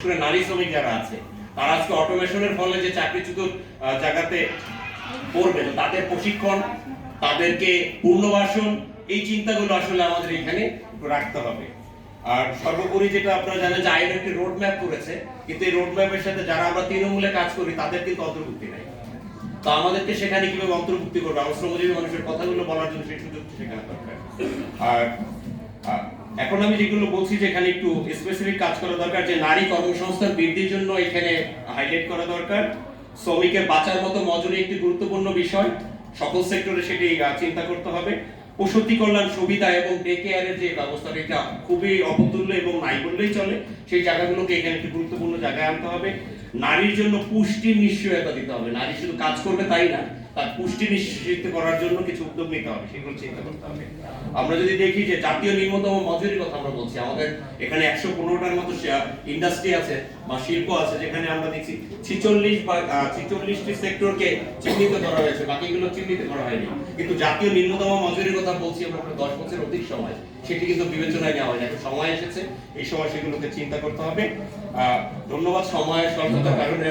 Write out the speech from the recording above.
নারী শ্রমিক যারা আছে, তারা আজকে অটোমেশনের ফলে যে চাকরিচ্যুত জায়গাতে পড়বে তাদের প্রশিক্ষণ, তাদেরকে এই চিন্তাগুলো আসলে আমাদের এখানে রাখতে হবে। আর সর্বোপরি যেটা আপনারা জানেন যে আইন একটি রোড ম্যাপ করেছে, কিন্তু এই রোড ম্যাপের সাথে যারা আমরা তৃণমূলে কাজ করি, তাদের কিন্তু অন্তর্ভুক্তি নাই। তো আমাদেরকে সেখানে কীভাবে অন্তর্ভুক্তি করবে? আমার শ্রমজীবী মানুষের কথাগুলো বলার জন্য সেই সুযোগ সেখানে দরকার। আর এখন আমি যেগুলো বলছি যে এখানে একটু স্পেসিফিক কাজ করা দরকার, যে নারী কর্মসংস্থান বৃদ্ধির জন্য এখানে হাইলাইট করা দরকার। শ্রমিকের বাঁচার মতো মজুরি একটি গুরুত্বপূর্ণ বিষয়। সকল সেক্টরে সেটি চিন্তা করতে হবে। প্রসূতি কল্যাণ সুবিধা এবং ডে কেয়ারের যে ব্যবস্থাটা, এটা খুবই অপতুল্য এবং নাই বললেই চলে। সেই জায়গাগুলোকে এখানে একটি গুরুত্বপূর্ণ জায়গায় আনতে হবে। নারীর জন্য পুষ্টির নিশ্চয়তা দিতে হবে। নারী শুধু কাজ করবে তাই না? পুষ্টি নিশ্চিত করার জন্য কিছু উদ্যোগ নিতে হবে, সেগুলো চিন্তা করতে হবে। আমরা যদি দেখি যে জাতীয় নিম্নতম মজুরির কথা আমরা বলছি, আমাদের এখানে একশো পনেরোটার মতো ইন্ডাস্ট্রি আছে বা শিল্প আছে, যেখানে আমরা দেখছি ছিচল্লিশ বা ছিচল্লিশটি সেক্টরকে চিহ্নিত করা হয়েছে, বাকিগুলো চিহ্নিত করা হয়নি। কিন্তু জাতীয় নিম্নতম মজুরির কথা বলছি আমরা দশ বছর অধিক সময়। সেটি কিন্তু বিবেচনায় নেওয়া হয় সময় এসেছে, এই সময় সেগুলোকে চিন্তা করতে হবে। ধন্যবাদ সময়ের স্বল্পতার কারণে।